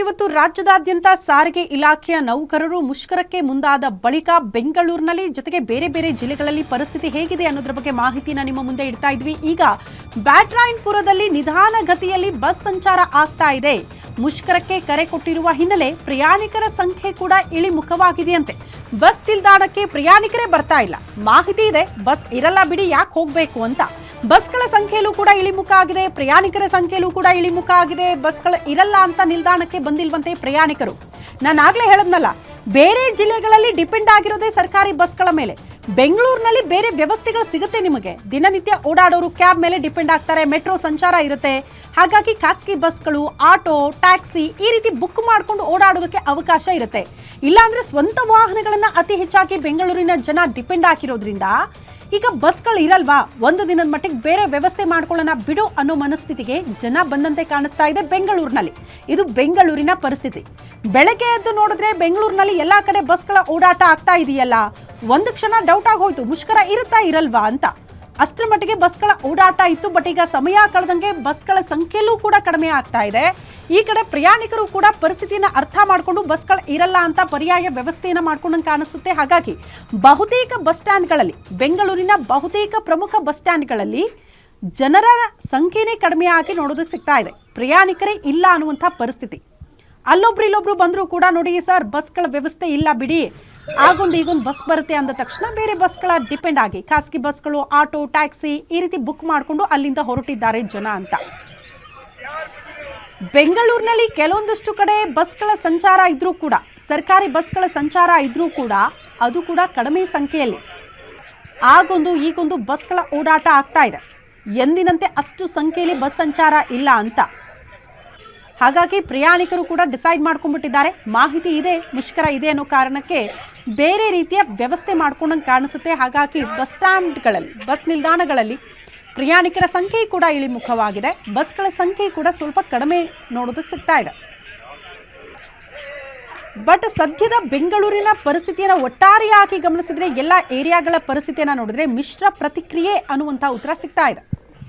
ಇವತ್ತು ರಾಜ್ಯದಾದ್ಯಂತ ಸಾರಿಗೆ ಇಲಾಖೆಯ ನೌಕರರು ಮುಷ್ಕರಕ್ಕೆ ಮುಂದಾದ ಬಳಿಕ ಬೆಂಗಳೂರಿನಲ್ಲಿ ಜೊತೆಗೆ ಬೇರೆ ಬೇರೆ ಜಿಲ್ಲೆಗಳಲ್ಲಿ ಪರಿಸ್ಥಿತಿ ಹೇಗಿದೆ ಅನ್ನೋದ್ರ ಬಗ್ಗೆ ಮಾಹಿತಿನ ನಿಮ್ಮ ಮುಂದೆ ಇಡ್ತಾ ಇದ್ವಿ. ಈಗ ಬ್ಯಾಟ್ರಾಯನ್ಪುರದಲ್ಲಿ ನಿಧಾನ ಗತಿಯಲ್ಲಿ ಬಸ್ ಸಂಚಾರ ಆಗ್ತಾ ಇದೆ. ಮುಷ್ಕರಕ್ಕೆ ಕರೆ ಕೊಟ್ಟಿರುವ ಹಿನ್ನೆಲೆ ಪ್ರಯಾಣಿಕರ ಸಂಖ್ಯೆ ಕೂಡ ಇಳಿಮುಖವಾಗಿದೆಯಂತೆ. ಬಸ್ ನಿಲ್ದಾಣಕ್ಕೆ ಪ್ರಯಾಣಿಕರೇ ಬರ್ತಾ ಇಲ್ಲ. ಮಾಹಿತಿ ಇದೆ, ಬಸ್ ಇರಲ್ಲ ಬಿಡಿ, ಯಾಕೆ ಹೋಗ್ಬೇಕು ಅಂತ. ಬಸ್ಗಳ ಸಂಖ್ಯೆಯಲ್ಲೂ ಕೂಡ ಇಳಿಮುಖ ಆಗಿದೆ, ಪ್ರಯಾಣಿಕರ ಸಂಖ್ಯೆಯಲ್ಲೂ ಕೂಡ ಇಳಿಮುಖ ಆಗಿದೆ, ಬಸ್ಗಳು ಇರಲ್ಲ ಅಂತ ನಿಲ್ದಾಣಕ್ಕೆ ಬಂದಿಲ್ವಂತೆ ಪ್ರಯಾಣಿಕರು. ನಾನು ಆಗಲೇ ಹೇಳದ್ನಲ್ಲ, ಬೇರೆ ಜಿಲ್ಲೆಗಳಲ್ಲಿ ಡಿಪೆಂಡ್ ಆಗಿರೋದೇ ಸರ್ಕಾರಿ ಬಸ್ಗಳ ಮೇಲೆ. ಬೆಂಗಳೂರಿನಲ್ಲಿ ಬೇರೆ ವ್ಯವಸ್ಥೆಗಳು ಸಿಗುತ್ತೆ ನಿಮಗೆ. ದಿನನಿತ್ಯ ಓಡಾಡೋರು ಕ್ಯಾಬ್ ಮೇಲೆ ಡಿಪೆಂಡ್ ಆಗ್ತಾರೆ, ಮೆಟ್ರೋ ಸಂಚಾರ ಇರುತ್ತೆ. ಹಾಗಾಗಿ ಖಾಸಗಿ ಬಸ್ಗಳು, ಆಟೋ, ಟ್ಯಾಕ್ಸಿ ಈ ರೀತಿ ಬುಕ್ ಮಾಡಿಕೊಂಡು ಓಡಾಡೋದಕ್ಕೆ ಅವಕಾಶ ಇರುತ್ತೆ. ಇಲ್ಲಾಂದ್ರೆ ಸ್ವಂತ ವಾಹನಗಳನ್ನು ಅತಿ ಹೆಚ್ಚಾಗಿ ಬೆಂಗಳೂರಿನ ಜನ ಡಿಪೆಂಡ್ ಆಗಿರೋದ್ರಿಂದ ಈಗ ಬಸ್ಗಳು ಇರಲ್ವಾ? ಒಂದು ದಿನದ ಮಟ್ಟಿಗೆ ಬೇರೆ ವ್ಯವಸ್ಥೆ ಮಾಡ್ಕೊಳ್ಳೋಣ ಬಿಡು ಅನ್ನೋ ಮನಸ್ಥಿತಿಗೆ ಜನ ಬಂದಂತೆ ಕಾಣಿಸ್ತಾ ಇದೆ ಬೆಂಗಳೂರಿನಲ್ಲಿ. ಇದು ಬೆಂಗಳೂರಿನ ಪರಿಸ್ಥಿತಿ. ಬೆಳಗ್ಗೆ ಎದ್ದು ನೋಡಿದ್ರೆ ಬೆಂಗಳೂರಿನಲ್ಲಿ ಎಲ್ಲಾ ಕಡೆ ಬಸ್ಗಳ ಓಡಾಟ ಆಗ್ತಾ ಇದೆಯಲ್ಲ? ಒಂದು ಕ್ಷಣ ಡೌಟ್ ಆಗೋಯ್ತು. ಮುಷ್ಕರ ಇರುತ್ತಾ ಇರಲ್ವಾ ಅಂತ. ಅಷ್ಟರ ಮಟ್ಟಿಗೆ ಬಸ್ಗಳ ಓಡಾಟ ಇತ್ತು ಬಟ್ ಈಗ ಸಮಯ ಕಳೆದಂಗೆ ಬಸ್ಗಳ ಸಂಖ್ಯೆಯಲ್ಲೂ ಕೂಡ ಕಡಿಮೆ ಆಗ್ತಾ ಇದೆ. ಈ ಕಡೆ ಪ್ರಯಾಣಿಕರು ಕೂಡ ಪರಿಸ್ಥಿತಿಯನ್ನು ಅರ್ಥ ಮಾಡಿಕೊಂಡು ಬಸ್ಗಳು ಇರಲ್ಲ ಅಂತ ಪರ್ಯಾಯ ವ್ಯವಸ್ಥೆಯನ್ನು ಮಾಡ್ಕೊಂಡಂಗೆ ಕಾಣಿಸುತ್ತೆ. ಹಾಗಾಗಿ ಬಹುತೇಕ ಬಸ್ ಸ್ಟ್ಯಾಂಡ್ಗಳಲ್ಲಿ, ಬೆಂಗಳೂರಿನ ಬಹುತೇಕ ಪ್ರಮುಖ ಬಸ್ ಸ್ಟ್ಯಾಂಡ್ಗಳಲ್ಲಿ ಜನರ ಸಂಖ್ಯೆನೇ ಕಡಿಮೆ ಆಗಿ ನೋಡೋದಕ್ಕೆ ಸಿಗ್ತಾ ಇದೆ. ಪ್ರಯಾಣಿಕರೇ ಇಲ್ಲ ಅನ್ನುವಂಥ ಪರಿಸ್ಥಿತಿ. ಅಲ್ಲೊಬ್ರು ಇಲ್ಲೊಬ್ರು ಬಂದರೂ ಕೂಡ ನೋಡಿ ಸರ್, ಬಸ್ಗಳ ವ್ಯವಸ್ಥೆ ಇಲ್ಲ ಬಿಡಿ. ಆಗೊಂದು ಈಗೊಂದು ಬಸ್ ಬರುತ್ತೆ ಅಂದ ತಕ್ಷಣ ಬೇರೆ ಬಸ್ಗಳ ಡಿಪೆಂಡ್ ಆಗಿ. ಖಾಸಗಿ ಬಸ್ಗಳು, ಆಟೋ, ಟ್ಯಾಕ್ಸಿ ಈ ರೀತಿ ಬುಕ್ ಮಾಡಿಕೊಂಡು ಅಲ್ಲಿಂದ ಹೊರಟಿದ್ದಾರೆ ಜನ ಅಂತ. ಬೆಂಗಳೂರಿನಲ್ಲಿ ಕೆಲವೊಂದಷ್ಟು ಕಡೆ ಬಸ್ಗಳ ಸಂಚಾರ ಇದ್ರೂ ಕೂಡ, ಸರ್ಕಾರಿ ಬಸ್ಗಳ ಸಂಚಾರ ಇದ್ರೂ ಕೂಡ ಅದು ಕೂಡ ಕಡಿಮೆ ಸಂಖ್ಯೆಯಲ್ಲಿ. ಆಗೊಂದು ಈಗೊಂದು ಬಸ್ಗಳ ಓಡಾಟ ಆಗ್ತಾ ಇದೆ. ಎಂದಿನಂತೆ ಅಷ್ಟು ಸಂಖ್ಯೆಯಲ್ಲಿ ಬಸ್ ಸಂಚಾರ ಇಲ್ಲ ಅಂತ. ಹಾಗಾಗಿ ಪ್ರಯಾಣಿಕರು ಕೂಡ ಡಿಸೈಡ್ ಮಾಡ್ಕೊಂಡ್ಬಿಟ್ಟಿದ್ದಾರೆ. ಮಾಹಿತಿ ಇದೆ, ಮುಷ್ಕರ ಇದೆ ಅನ್ನೋ ಕಾರಣಕ್ಕೆ ಬೇರೆ ರೀತಿಯ ವ್ಯವಸ್ಥೆ ಮಾಡ್ಕೊಂಡಂಗೆ ಕಾಣಿಸುತ್ತೆ. ಹಾಗಾಗಿ ಬಸ್ ಸ್ಟ್ಯಾಂಡ್ಗಳಲ್ಲಿ, ಬಸ್ ನಿಲ್ದಾಣಗಳಲ್ಲಿ ಪ್ರಯಾಣಿಕರ ಸಂಖ್ಯೆ ಕೂಡ ಇಳಿಮುಖವಾಗಿದೆ. ಬಸ್ಗಳ ಸಂಖ್ಯೆ ಕೂಡ ಸ್ವಲ್ಪ ಕಡಿಮೆ ನೋಡೋದಕ್ಕೆ ಸಿಗ್ತಾ ಇದೆ. ಬಟ್ ಸದ್ಯದ ಬೆಂಗಳೂರಿನ ಪರಿಸ್ಥಿತಿಯನ್ನು ಒಟ್ಟಾರೆಯಾಗಿ ಗಮನಿಸಿದರೆ, ಎಲ್ಲ ಏರಿಯಾಗಳ ಪರಿಸ್ಥಿತಿಯನ್ನು ನೋಡಿದರೆ ಮಿಶ್ರ ಪ್ರತಿಕ್ರಿಯೆ ಅನ್ನುವಂಥ ಉತ್ತರ ಸಿಗ್ತಾ ಇದೆ.